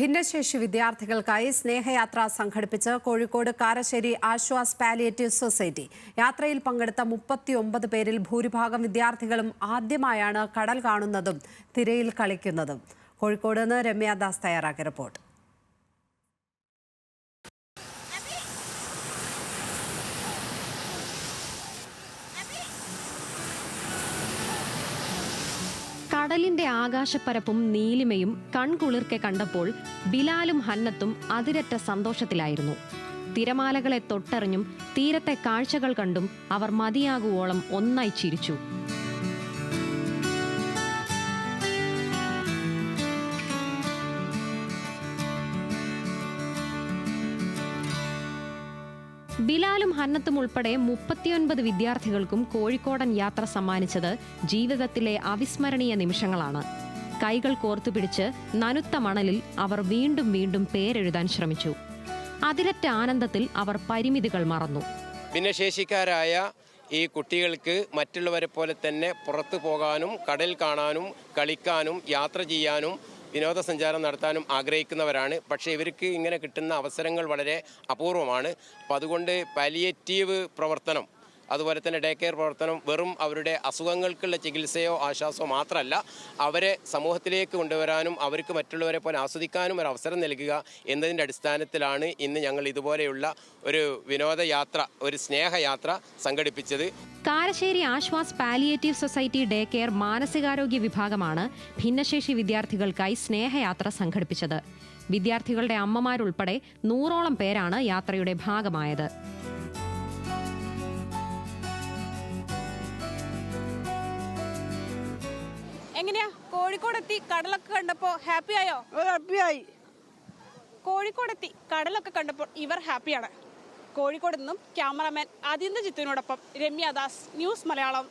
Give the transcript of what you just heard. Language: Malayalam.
ഭിന്നശേഷി വിദ്യാർത്ഥികൾക്കായി സ്നേഹയാത്ര സംഘടിപ്പിച്ച് കോഴിക്കോട് കാരശ്ശേരി ആശ്വാസ് പാലിയേറ്റീവ് സൊസൈറ്റി. യാത്രയിൽ പങ്കെടുത്ത മുപ്പത്തിയൊമ്പത് പേരിൽ ഭൂരിഭാഗം വിദ്യാർത്ഥികളും ആദ്യമായാണ് കടൽ കാണുന്നതും തിരയിൽ കളിക്കുന്നതും. കോഴിക്കോട് നിന്ന് രമ്യാദാസ് തയ്യാറാക്കിയ റിപ്പോർട്ട്. കടലിന്റെ ആകാശപ്പരപ്പും നീലിമയും കൺകുളിർക്കെ കണ്ടപ്പോൾ ബിലാലും ഹന്നത്തും അതിരറ്റ സന്തോഷത്തിലായിരുന്നു. തിരമാലകളെ തൊട്ടറിഞ്ഞും തീരത്തെ കാഴ്ചകൾ കണ്ടും അവർ മതിയാകുവോളം ഒന്നായി ചിരിച്ചു. ബിലാലും ഹന്നത്തും ഉൾപ്പെടെ മുപ്പത്തിയൊൻപത് വിദ്യാർത്ഥികൾക്കും കോഴിക്കോടൻ യാത്ര സമ്മാനിച്ചത് ജീവിതത്തിലെ അവിസ്മരണീയ നിമിഷങ്ങളാണ്. കൈകൾ കോർത്തുപിടിച്ച് നനുത്ത മണലിൽ അവർ വീണ്ടും വീണ്ടും പേരെഴുതാൻ ശ്രമിച്ചു. അതിരറ്റ ആനന്ദത്തിൽ അവർ പരിമിതികൾ മറന്നു. ഭിന്നശേഷിക്കാരായ ഈ കുട്ടികൾക്ക് മറ്റുള്ളവരെ പോലെ തന്നെ പുറത്തു പോകാനും കടൽ കാണാനും കളിക്കാനും യാത്ര ചെയ്യാനും വിനോദസഞ്ചാരം നടത്താനും ആഗ്രഹിക്കുന്നവരാണ്. പക്ഷേ ഇവർക്ക് ഇങ്ങനെ കിട്ടുന്ന അവസരങ്ങൾ വളരെ അപൂർവമാണ്. അപ്പോൾ അതുകൊണ്ട് പാലിയേറ്റീവ് പ്രവർത്തനം അതുപോലെ തന്നെ ഡേ കെയർ പ്രവർത്തനം വെറും അവരുടെ അസുഖങ്ങൾക്കുള്ള ചികിത്സയോ ആശ്വാസമോ മാത്രമല്ല അവരെ സമൂഹത്തിലേക്ക് കൊണ്ടുവരാനും അവർക്ക് മറ്റുള്ളവരെ പോലെ ആസ്വദിക്കാനും ഒരു അവസരം നൽകുക എന്നതിന്റെ അടിസ്ഥാനത്തിലാണ് ഇന്ന് ഞങ്ങൾ ഇതുപോലെയുള്ള ഒരു വിനോദയാത്ര ഒരു സ്നേഹയാത്ര സംഘടിപ്പിച്ചത്. Karassery Aswas palliative society day care മാനസികാരോഗ്യ വിഭാഗമാണ് ഭിന്നശേഷി വിദ്യാർത്ഥികൾക്കായി സ്നേഹയാത്ര സംഘടിപ്പിച്ചത്. വിദ്യാർത്ഥികളുടെ അമ്മമാരുൾപ്പെടെ നൂറോളം പേരാണ് യാത്രയുടെ ഭാഗമായത്. എങ്ങനെയാ? കോഴിക്കോടെത്തി കടലൊക്കെ കണ്ടപ്പോ ഹാപ്പി ആയോ? ഹാപ്പി ഹാപ്പിയായി കോഴിക്കോടെത്തി കടലൊക്കെ കണ്ടപ്പോൾ ഇവർ ഹാപ്പിയാണ് കോഴിക്കോട് നിന്നും ക്യാമറാമാൻ ആദിന്ദ ജിത്തുവിനോടൊപ്പം രമ്യ ദാസ് ന്യൂസ് മലയാളം.